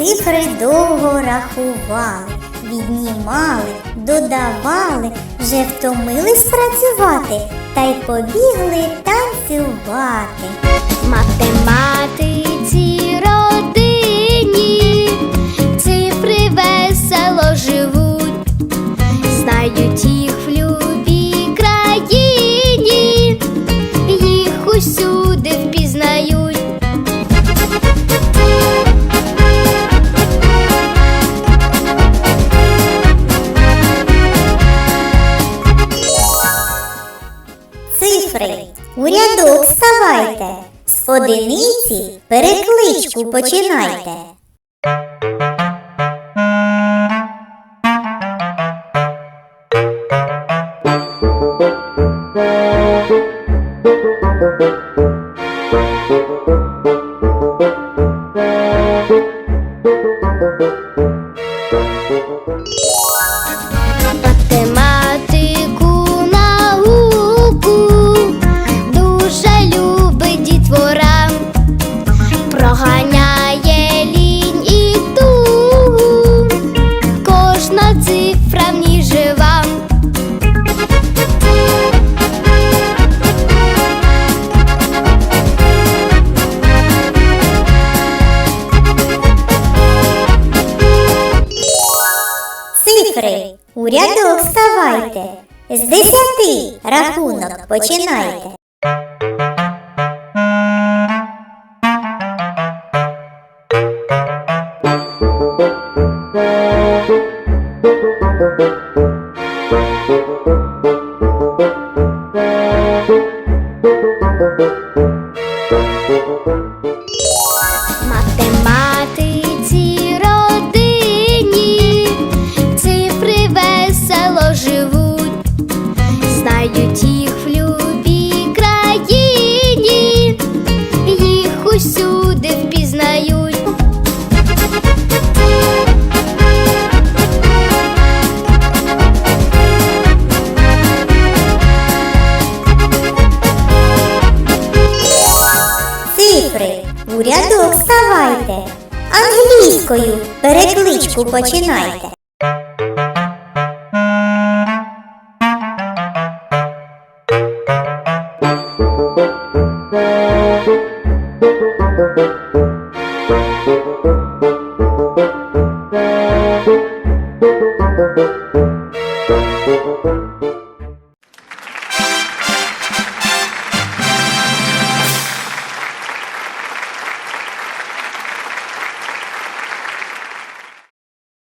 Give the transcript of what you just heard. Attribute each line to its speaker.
Speaker 1: Цифри довго рахували, віднімали, додавали, вже втомились працювати та й побігли танцювати. У рядок ставайте, з одиниці перекличку починайте.
Speaker 2: Математику
Speaker 1: у рядок вставайте, з десяти рахунок починайте. цифри. У рядок ставайте. Англійською перекличку починайте.